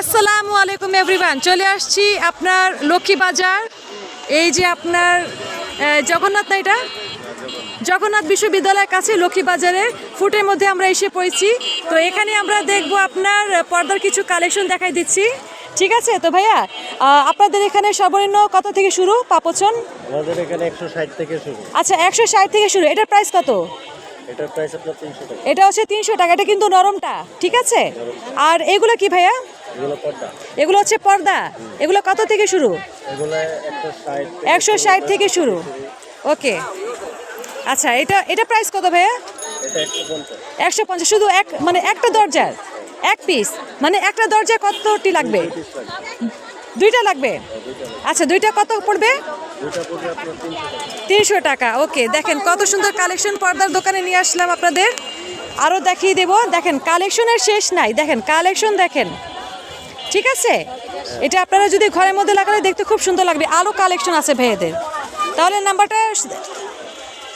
আসসালামু আলাইকুম এভরিওয়ান চলে আসছি আপনার লক্ষ্মী বাজার। এই যে আপনার জগন্নাথ না এটা? জগন্নাথ বিশ্ববিদ্যালয়ের কাছে লক্ষ্মী বাজারের ফুটের মধ্যে আমরা এসে পড়েছি। তো এখানে আমরা দেখব আপনার পর্দার কিছু কালেকশন দেখাই দিচ্ছি। ঠিক আছে? তো ভাইয়া আপনাদের এখানে সর্বনিম্ন কত থেকে শুরু পাপোচন? আমাদের এখানে ষাট থেকে শুরু। আচ্ছা একশো ষাট থেকে শুরু। এটার প্রাইস কত? এটার প্রাইস আপনার তিনশো টাকা। এটা হচ্ছে তিনশো টাকা। এটা কিন্তু নরমটা। ঠিক আছে? আর এগুলো কি ভাইয়া? এগুলো হচ্ছে পর্দা? এগুলো কত থেকে শুরু? একশো ষাট থেকে শুরু। ওকে। আচ্ছা এটা এটা প্রাইস কত ভাইয়া? একশো পঞ্চাশ। শুধু এক মানে একটা দরজার? এক পিস মানে একটা দরজা কতটি লাগবে? দুইটা লাগবে। আচ্ছা দুইটা কত পড়বে? তিনশো টাকা। ওকে দেখেন কত সুন্দর কালেকশন পর্দার দোকানে নিয়ে আসলাম আপনাদের। আরও দেখিয়ে দেব। দেখেন কালেকশনের শেষ নাই। দেখেন কালেকশন দেখেন। ঠিক আছে? এটা আপনারা যদি ঘরের মধ্যে লাগালে দেখতে খুব সুন্দর লাগবে। আরও কালেকশন আছে ভাইয়েদের। তাহলে নাম্বারটা